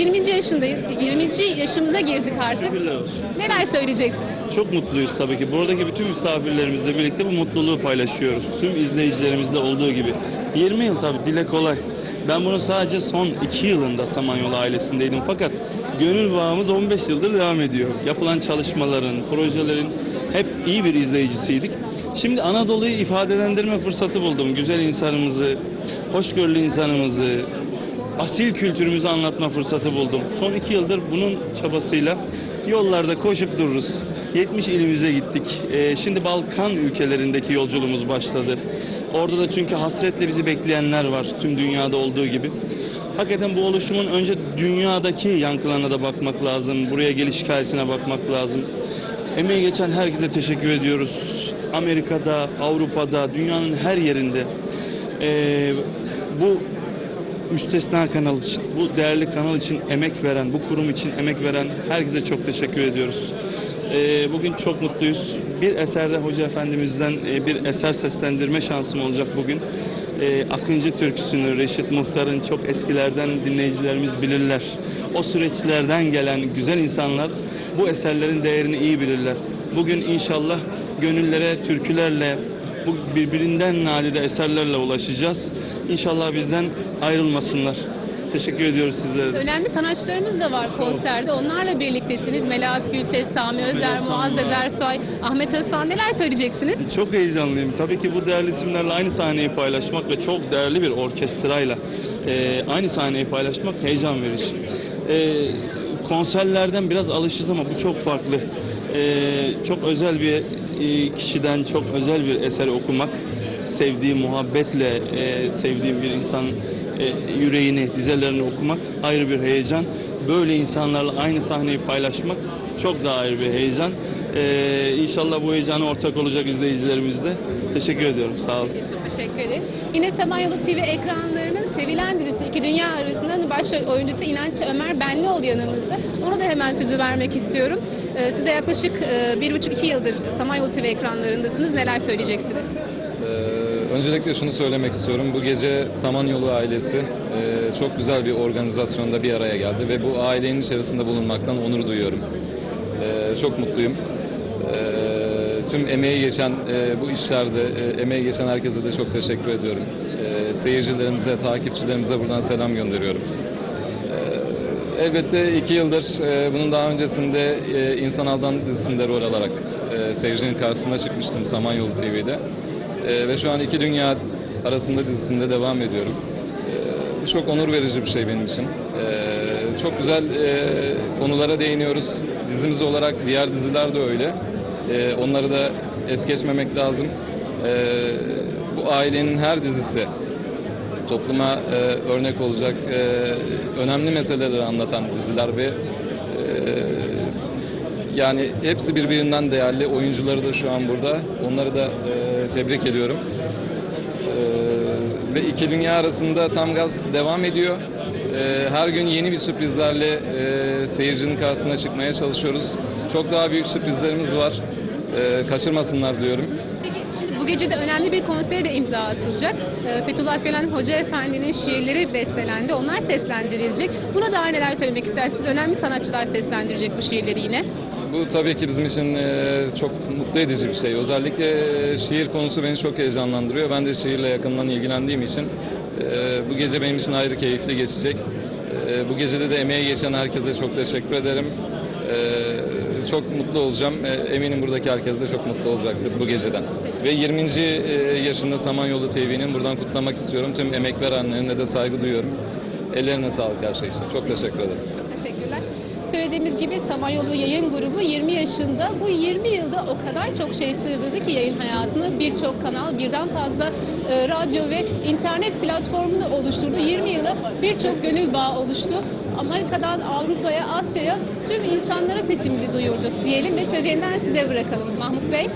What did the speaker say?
20. yaşındayız. 20. yaşımıza girdik artık. Neler söyleyeceksiniz? Çok mutluyuz tabii ki. Buradaki bütün misafirlerimizle birlikte bu mutluluğu paylaşıyoruz. Tüm izleyicilerimizle olduğu gibi. 20 yıl tabii dile kolay. Ben bunu sadece son 2 yılında Samanyolu ailesindeydim. Fakat gönül bağımız 15 yıldır devam ediyor. Yapılan çalışmaların, projelerin hep iyi bir izleyicisiydik. Şimdi Anadolu'yu ifadelendirme fırsatı buldum. Güzel insanımızı, hoşgörülü insanımızı, asil kültürümüzü anlatma fırsatı buldum. Son iki yıldır bunun çabasıyla yollarda koşup dururuz. 70 ilimize gittik. Ee, şimdi Balkan ülkelerindeki yolculuğumuz başladı. Orada da çünkü hasretle bizi bekleyenler var tüm dünyada olduğu gibi. Hakikaten bu oluşumun önce dünyadaki yankılarına da bakmak lazım. Buraya geliş hikayesine bakmak lazım. Emeği geçen herkese teşekkür ediyoruz. Amerika'da, Avrupa'da, dünyanın her yerinde. Ee, bu müstesna kanal için, bu değerli kanal için emek veren, bu kurum için emek veren herkese çok teşekkür ediyoruz. Ee, bugün çok mutluyuz. Bir eserde Hoca Efendimiz'den e, bir eser seslendirme şansım olacak bugün. Ee, Akıncı türküsünü Reşit Muhtar'ın çok eskilerden dinleyicilerimiz bilirler. O süreçlerden gelen güzel insanlar bu eserlerin değerini iyi bilirler. Bugün inşallah gönüllere türkülerle, bu birbirinden nadide eserlerle ulaşacağız. İnşallah bizden ayrılmasınlar. Teşekkür ediyoruz sizlere. Önemli sanatçılarımız da var konserde. Onlarla birliktesiniz. Melahat Gülses, Sami Özer, Muazzez. Ersoy, Ahmet Özsan neler söyleyeceksiniz? Çok heyecanlıyım. Tabii ki bu değerli isimlerle aynı sahneyi paylaşmak ve çok değerli bir orkestrayla e, aynı sahneyi paylaşmak heyecan verici. E, konserlerden biraz alışız ama bu çok farklı. E, çok özel bir e, kişiden çok özel bir eseri okumak, sevdiğim muhabbetle e, sevdiğim bir insan e, yüreğini, dizelerini okumak ayrı bir heyecan. Böyle insanlarla aynı sahneyi paylaşmak çok daha ayrı bir heyecan. Ee, inşallah bu heyecana ortak olacak izleyicilerimiz de. Teşekkür ediyorum. Sağ olun. Çok teşekkür ederiz. Yine Samanyolu TV ekranlarının sevilen dizisi İki Dünya arasında başrol oyuncusu İnanç Ömer Benlioğlu yanımızda. Ona da hemen sözü vermek istiyorum. Ee, siz de yaklaşık e, bir buçuk iki yıldır Samanyolu TV ekranlarındasınız. Neler söyleyeceksiniz? Ee, öncelikle şunu söylemek istiyorum. Bu gece Samanyolu ailesi e, çok güzel bir organizasyonda bir araya geldi ve bu ailenin içerisinde bulunmaktan onur duyuyorum. Ee, çok mutluyum. Ee, tüm emeği geçen e, bu işlerde e, emeği geçen herkese de çok teşekkür ediyorum. Ee, seyircilerimize, takipçilerimize buradan selam gönderiyorum. Ee, Elbette iki yıldır e, bunun daha öncesinde e, İnsan Aldan dizisinde rol alarak e, seyircinin karşısına çıkmıştım Samanyolu TV'de. E, ve şu an iki dünya arasında dizisinde devam ediyorum. E, çok onur verici bir şey benim için. E, çok güzel e, konulara değiniyoruz. Dizimiz olarak diğer diziler de öyle. E, onları da es geçmemek lazım. E, bu ailenin her dizisi topluma e, örnek olacak e, önemli meseleleri anlatan diziler ve e, yani hepsi birbirinden değerli. Oyuncuları da şu an burada. Onları da e, tebrik ediyorum. E, ve iki dünya arasında tam gaz devam ediyor. E, her gün yeni bir sürprizlerle e, seyircinin karşısına çıkmaya çalışıyoruz. Çok daha büyük sürprizlerimiz var. E, kaçırmasınlar diyorum. Bu gece de önemli bir konsere de imza atılacak. Ee, Fethullah Gülen Hoca Efendi'nin şiirleri bestelendi. Onlar seslendirilecek. Buna dair neler söylemek istersiniz? Önemli sanatçılar seslendirecek bu şiirleri yine. Bu tabii ki bizim için e, çok mutlu edici bir şey. Özellikle e, şiir konusu beni çok heyecanlandırıyor. Ben de şiirle yakından ilgilendiğim için e, bu gece benim için ayrı keyifli geçecek. Bu gecede de emeği geçen herkese çok teşekkür ederim. Çok mutlu olacağım. Eminim buradaki herkes de çok mutlu olacaktır bu geceden. Ve 20. e, yaşında Samanyolu TV'nin buradan kutlamak istiyorum. Tüm emek verenlerine de saygı duyuyorum. Ellerine sağlık her şey için. Çok teşekkür ederim. Söylediğimiz gibi Samanyolu Yayın Grubu 20 yaşında. Bu 20 yılda o kadar çok şey sığdırdı ki yayın hayatını. Birçok kanal, birden fazla e, radyo ve internet platformunu oluşturdu. 20 yıla birçok gönül bağı oluştu. Amerika'dan Avrupa'ya, Asya'ya tüm insanlara sesimizi duyurduk diyelim ve sözü yeniden size bırakalım. Mahmut Bey.